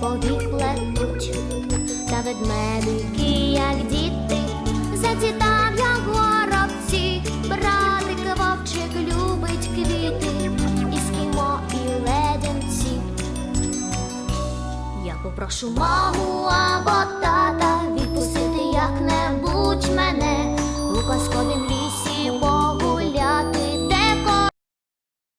повік плетуть, та ведмедики, як діти, зацітав, як горобці, братик вовчик любить квіти, і скімо, і леденці. Я попрошу маму або